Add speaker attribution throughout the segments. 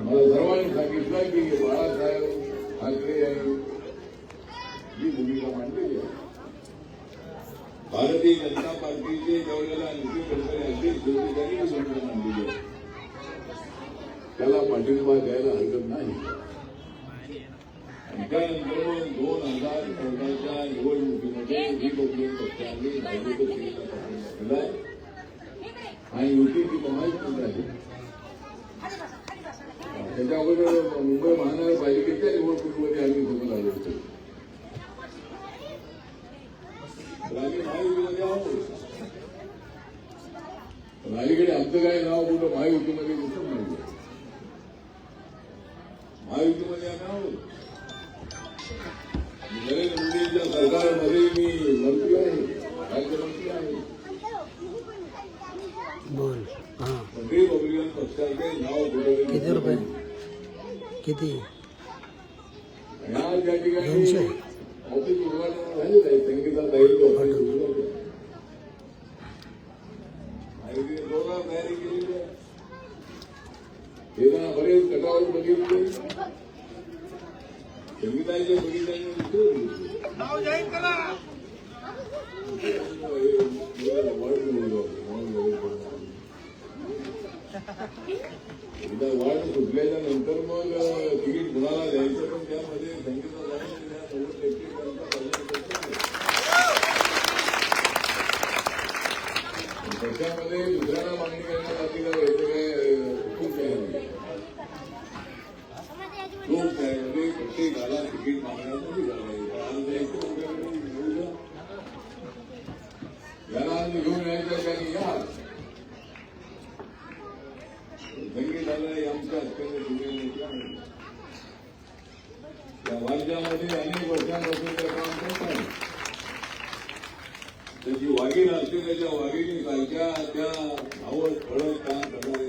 Speaker 1: मला सर्वांनी सांगितलं की बाळासाहेब ठाकरे यांनी ही भूमिका मांडलेली आहे भारतीय जनता पार्टीचे त्यावेळेला नितीन गडकरी अध्यक्ष होते त्यांनी ही भूमिका मांडलेली आहे त्याला पाठिंबा द्यायला हरकत नाही। त्यानंतर मग दोन हजार चौदाच्या निवडणुकीमध्ये रिपब्लिकन पक्षाने भाजप सेनेला पाठिंबा दिलाय आणि युतीची कमाई महायुती झाली त्याच्या अगोदर मुंबई महानगरपालिकेच्या निवडणुकीमध्ये आम्ही बघून आलो होतो. आम्ही महायुतीमध्ये आहोत. पण अलीकडे आमचं काय नाव कुठं महायुतीमध्ये दिसत नाही. महायुतीमध्ये आम्ही आहोत. नरेंद्र मोदींच्या सरकारमध्ये मी मंत्री आहे राज्यमंत्री आहे.
Speaker 2: बोल हां.
Speaker 1: पक्षाचे नाव
Speaker 2: किती रुपये? किती दोनशे.
Speaker 1: आहे संगीता सुटल्याच्या नंतर मग तिकीट कुणाला द्यायचं पण त्यामध्ये त्याच्यामध्ये दुसऱ्यांना मागणी काय खूप काय खूप काय म्हणजे प्रत्येकाला तिकीट मागण्यासाठी आज द्यायचं म्हणजे याला आज घेऊन यायचं का नाही या संगीताला आमच्या अत्यंत जुने नेते आहेत त्या राज्यामध्ये अनेक वर्षांपासून ते काम करत आहे त्याची वाघीण असते त्याच्या वाघिणी सारख्या त्या धावत पडत काम करणार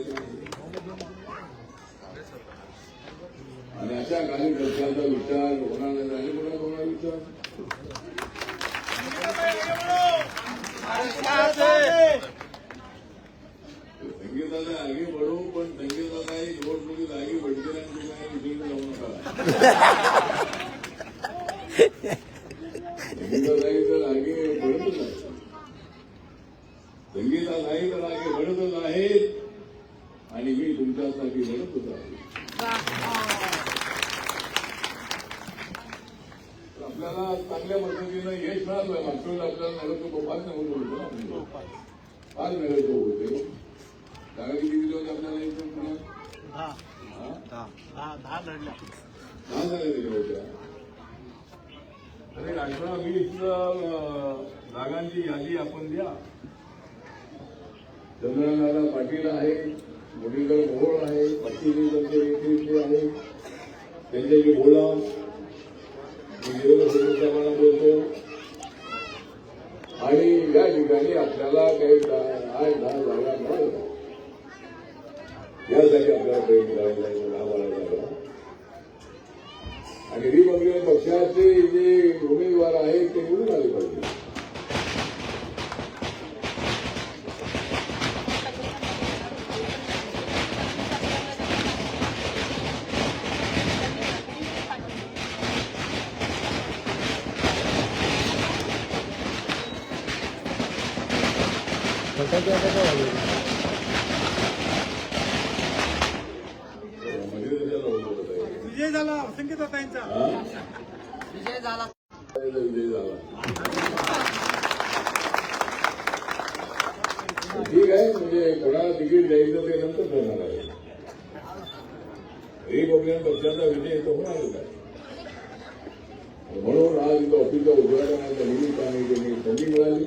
Speaker 1: आणि अशा कार्यकर्त्याचा विचार होणार नाही आणि कोणा कोणा विचार? संगीताला आगे बढू पण संगीताला ही निवडणुकीत आगी बढ़तील आणि तुम्ही काही विसरून जाऊ नका. तर आगे बढ़तच आहे संगीतालाही तर आगे बढ़तच आहेत आणि मी तुमच्यासाठी लढतच आहे आपल्याला चांगल्या पद्धतीनं यश मिळालं मागच्या वेळेला आपल्याला नगरचो फार नगर होतो फार नगरचो होते जागा किती दिली होती आपल्याला एकदम पुण्यात
Speaker 3: दहा
Speaker 1: हा? होत्या अरे अठरा वीस जागांची यादी आपण द्या. चंद्रनारा पाटील आहे मुरलीधर भोळ आहे पाटील त्यांचे नेतृत्व आहे त्यांच्याशी बोला मी देवेंद्र बोलतो आणि या ठिकाणी आपल्याला काही दहा- आठ दहा जागा मिळाल्या यासाठी आपल्याला प्रयत्न करायला लागेल दहा बारा जागा आणि रिपब्लिकन पक्षाचे जे उमेदवार आहेत ते निवडून आले पाहिजे
Speaker 2: फटाके आता काय वाजवले?
Speaker 1: मध्ये त्याच्याला होतं होतं.
Speaker 3: विजय संगीता ताईंचा
Speaker 1: हा?
Speaker 3: विजय झाला.
Speaker 1: त्याचा विजय झाला ठीक आहे म्हणजे कोणाला तिकीट द्यायचं ते नंतर ठरणार आहे. रिपब्लिकन पक्षाचा विजय तो होणारच आहे. म्हणून आज इथं ऑफिसच्या उद्घाटनाच्या निमित्ताने त्यांनी संधी मिळाली.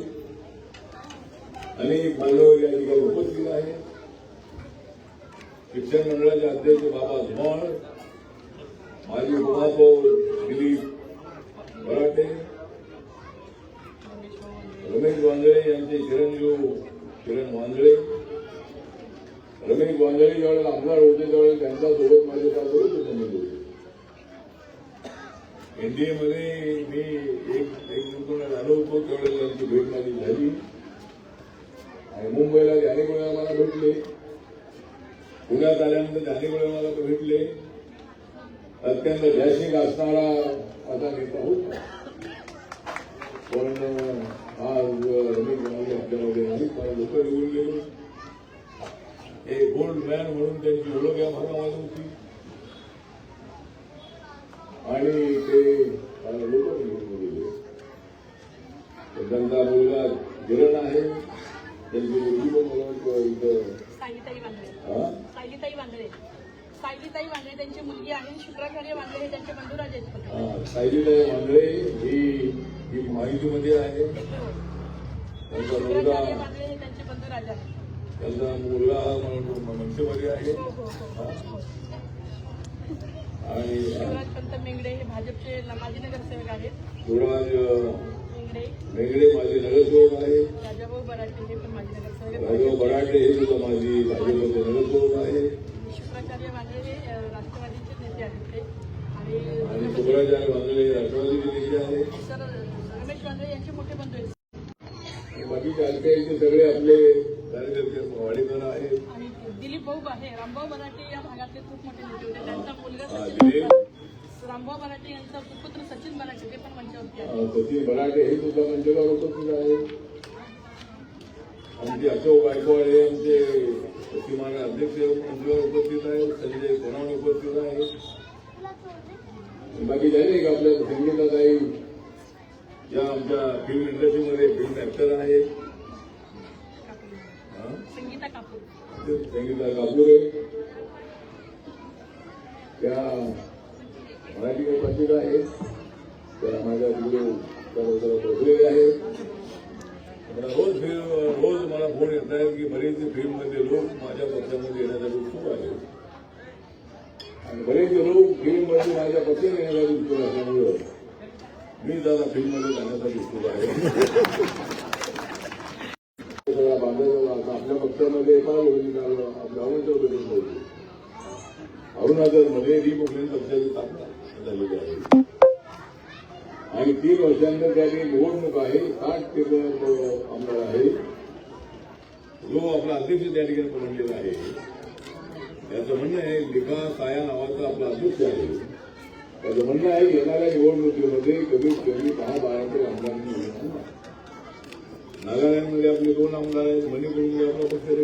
Speaker 1: अनेक मान्यवर या ठिकाणी उपस्थित आहे शिक्षण मंडळाचे अध्यक्ष बाबा धुमाळ माजी महापौर दिलीप मराठे रमेश वांजळे यांचे चिरंजीव किरण वांजळे रमेश वांजळे ज्यावेळेला आमदार होते त्यावेळेला त्यांच्यासोबत माझे त्याबरोबर संबंध होते एनडीए मध्ये मी एक एक आलो होतो त्यावेळेला त्यांची भेट माझी झाली आणि मुंबईला ते मला भेटले पुण्यात आल्यानंतर जानेगुळे मला भेटले अत्यंत डॅशिंग असणारा असा नेता होता पण आज रमेश म्हणाले आपल्यामध्ये नाही कारण लोक निवडून गेले. एक गोल्ड मॅन म्हणून त्यांची ओळख या भागामध्ये होती. आणि ते लोक निवडून गेले. त्यांचा मुलगा किरण आहे. त्यांची मुलगी पण मला वाटतं इथं
Speaker 4: सायलीताई वांद्रे त्यांची मुलगी आहे शुक्राचार्य वांद्रे हे त्यांचे
Speaker 1: हा, सायलीताई मांगळे ही माहितीमध्ये आहे. त्यांचा मुलगा
Speaker 4: शुक्राचार्य हे त्यांचे बंधुराज आहेत.
Speaker 1: त्यांचा मुलगा मनसेमध्ये आहे.
Speaker 4: हो हो हो.
Speaker 1: आणि
Speaker 4: शिवराज पंत मेंगडे हे भाजपचे माजी नगरसेवक आहेत.
Speaker 1: शिवराज
Speaker 4: मेंगडे.
Speaker 1: माझे नगरसेवक आहे.
Speaker 4: राजाभाऊ बराटे हे पण माजी नगरसेवक आहेत
Speaker 1: बराटे हे सुद्धा माझी भाजपचे नगरसेवक आहे
Speaker 4: हे अ, राष्ट्रवादीचे नेते आहेत ते. आणि
Speaker 1: वांगळे
Speaker 4: रमेश वांद्रे यांचे मोठे बंधू आहेत.
Speaker 1: बाकीचे आरपीआयचे सगळे आपले कार्यकर्ते आहेत.
Speaker 4: आणि दिलीप भाऊ आहे रामभाऊ बराटे या भागातले खूप मोठे नेते होते. त्यांचा मुलगा सचिन. रामभाऊ बराटे यांचा सुपुत्र सचिन बराटे ते पण मंचावरती आहे
Speaker 1: सचिन बराटे हे सुद्धा मंचकावर उपस्थित आहे आमचे अशोक गायकवाड हे आमचे पश्चिमाने अध्यक्ष मंचावर उपस्थित आहेत संजय सोनावणे उपस्थित आहे? बाकी झाले का आपल्या संगीताताई या आमच्या फिल्म इंडस्ट्रीमध्ये फिल्म ऍक्टर आहेत हा?
Speaker 4: संगीता कापूर.
Speaker 1: संगीता कापूरे त्या मराठी पत्रिका आहेत त्या माझ्या तिकडे बसलेल्या आहेत मला रोज फिल्म रोज मला फोन येत आहेत की बरेच फिल्ममध्ये लोक माझ्या पक्षामध्ये येण्यासाठी उत्सुक आणि बरेच लोक हो, फिल्ममध्ये माझ्या पक्षात येण्यासाठी उत्सुक असल्यामुळं मी दादा फिल्ममध्ये जाण्याचा उत्सुक आहे सगळा बांधायचा आपल्या पक्षामध्ये फार होती कारण आपल्या अरुण होती अरुणाचल रिपब्लिकन पक्षाची स्थापना झालेली आहे. आणि तीन वर्षानंतर त्याने निवडणूक आहे साठ केंद्र आमदार आहे. जो आपला अध्यक्ष त्या ठिकाणी बनवलेला आहे. त्याचं म्हणणं आहे लिखा साया नावाचा आपला अध्यक्ष आहे. त्याचं म्हणणं आहे येणाऱ्या निवडणुकीमध्ये कमीत कमी दहा बारा तरी आमदारांनी नागालँडमध्ये आपले दोन आमदार आहेत मणिपूरमध्ये आपला पक्ष